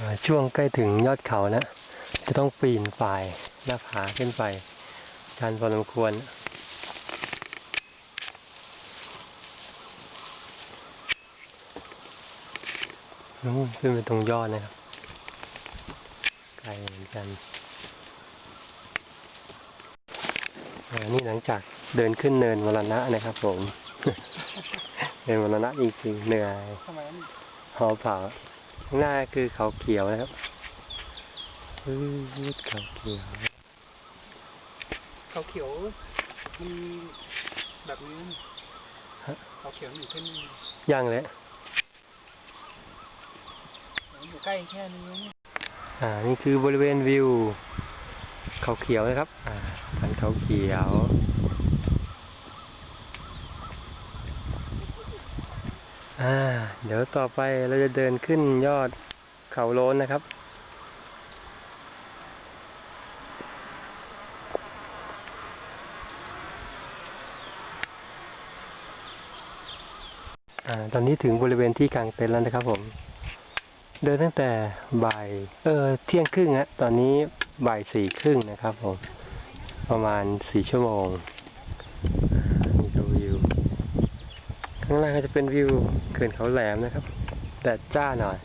อ่าช่วงใกล้ถึงยอดเขานะ จะต้องปีนป่ายหน้าผาขึ้นไปชันพอสมควรนู่นขึ้นไปตรงยอดนะครับ ไกลเหมือนกันอ่านี่หลังจากเดินขึ้นเนินมรณะนะครับผม เนินมรณะจริงๆเหนื่อยทำไมมันหอเผาข้าง หน้าคือเขาเขียวนะครับอืดเขาเขียว เขาเขียวมันแบบนี้นี่เขาเขียวอยู่แค่นี้ย่างเลยมันอยู่ใกล้แค่นี้นี่อ่า นี่คือบริเวณวิว เขาเขียวนะครับ อ่าสันเขาเขียวอ่า เดี๋ยวต่อไปเราจะเดินขึ้นยอดเขาโล้นนะครับอ่าตอนนี้ถึงบริเวณที่กลางเต็นท์แล้วนะครับผม เดินตั้งแต่บ่าย เออเที่ยงครึ่งฮะตอนนี้บ่ายสี่ครึ่งนะครับผม ประมาณสี่ชั่วโมงอ่านี่ก็วิว ข้างล่างก็จะเป็นวิวเขื่อนเขาแหลมนะครับแดดจ้าหน่อย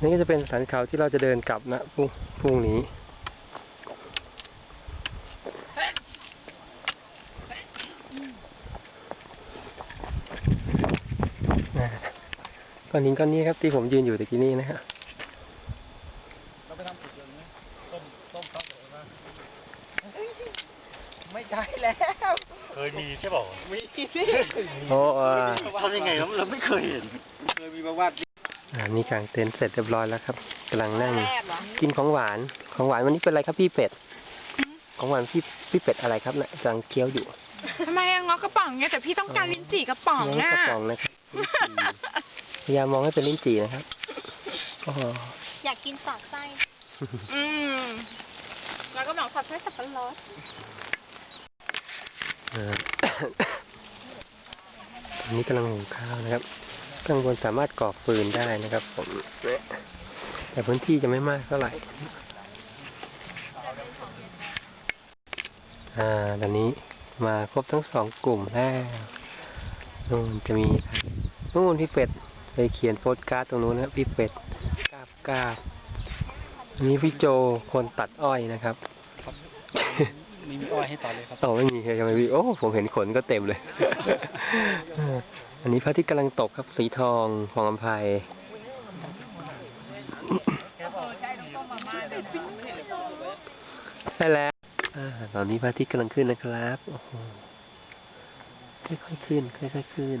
นี่ก็จะเป็นสันเขาที่เราจะเดินกลับนะพรุ่งพรุ่งนี้ก้อนหินก้อนนี้ครับที่ผมยืนอยู่ตะกี้นี้นะฮะเราไปทำสุดเลยไหมต้มต้มซับเลยนะไม่ใช่แล้ว เคยมีใช่เปล่ามีสิโอ้อ่าทำยังไงเราไม่เคยเห็น เคยมีประวัติอ่านี่กางเต็นท์เสร็จเรียบร้อยแล้วครับกำลังนั่งกินของหวาน ของหวานวันนี้เป็นอะไรครับพี่เป็ด ของหวานพี่พี่เป็ดอะไรครับนะ่ะกำลังเคี้ยวอยู่ทำไมอะงอกระป๋องเนี่ยแต่พี่ต้องการลิ้นจี่กระป๋องน้อะกระป๋องนะครับลิ้นจี่พยายามมองให้เป็นลิ้นจี่นะครับโอ้โหอยากกินสอดไส้ อืมแล้วก็บอกสับไส้สับปะรด เอ่ออันนี้กำลังหุงข้าวนะครับข้างบนสามารถก่อฟืนได้นะครับ ผม แต่พื้นที่จะไม่มากเท่าไหร่อ่าตอนนี้มาครบทั้งสองกลุ่มแล้วนู่นจะมีนู่นพี่เป็ดไปเขียนโปสการ์ดตรงนู้นนะครับพี่เป็ดกาบกาบอันนี้พี่โจคนตัดอ้อยนะครับ ไม่มีอ้อยให้ต่อเลยครับโอ้ไม่มีใช่ไหมพี่โอ้ผมเห็นขนก็เต็มเลย อันนี้พระอาทิตย์กำลังตกครับสีทองของอำไพใช่แล้วตอนนี้พระอาทิตย์กำลังขึ้นนะครับโอ้โหค่อยๆขึ้นค่อยๆขึ้น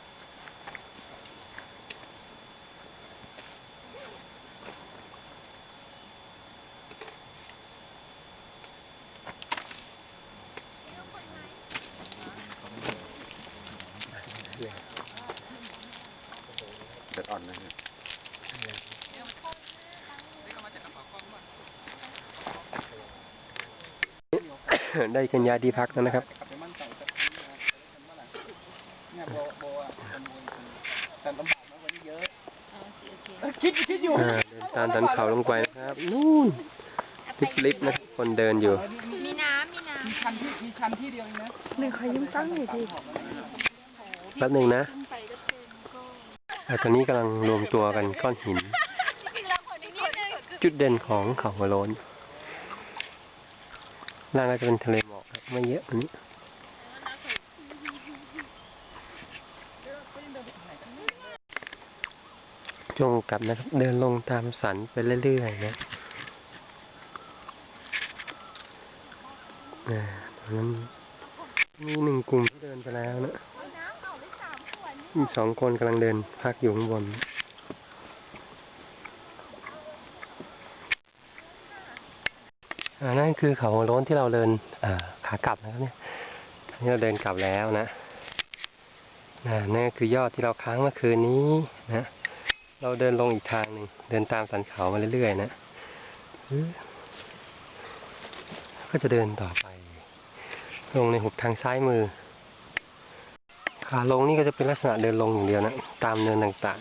โบโบอะเป็นโบจริงแต่ลำบากนะวันนี้เยอะคิดคิดอยู่อ่าเดินตามสันเขาลงไปนะครับ นู่นลิฟต์ลิฟต์นะครับคนเดินอยู่ มีน้ำมีน้มีชั้นที่มีชั้นที่เดียวเองนะหนึ่งขอยืมตั้งหน่อยดิแป๊บหนึ่งนะอ่า ตอนนี้กำลังรวมตัวกันก้อนหิน จุดเด่นของเขาหัวโล้นล่างก็จะเป็นทะเลหมอกไม่เยอะอันนี้จงกลับนะครับ เดินลงตามสันไปเรื่อยๆนะตอนนั้นมีหนึ่งกลุ่มที่เดินไปแล้วนะ อีกสองคนกำลังเดินพักอยู่ข้างบนอ่านั่นคือเขาโล้นที่เราเดินขากลับนะครับเนี่ยอันนี้เราเดินกลับแล้วนะนั่นคือยอดที่เราค้างเมื่อคืนนี้นะ เราเดินลงอีกทางหนึ่งเดินตามสันเขามาเรื่อยๆนะก็จะเดินต่อไป ลงในหุบทางซ้ายมือ ขาลงนี่ก็จะเป็นลักษณะเดินลงอย่างเดียวนะ ตามเนินต่าง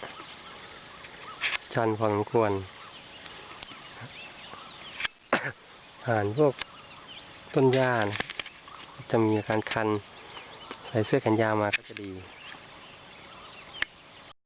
ๆ ชันพอสมควรผ่านพวกต้นหญ้านะจะมีอาการคัน ใส่เสื้อแขนยาวมาก็จะดี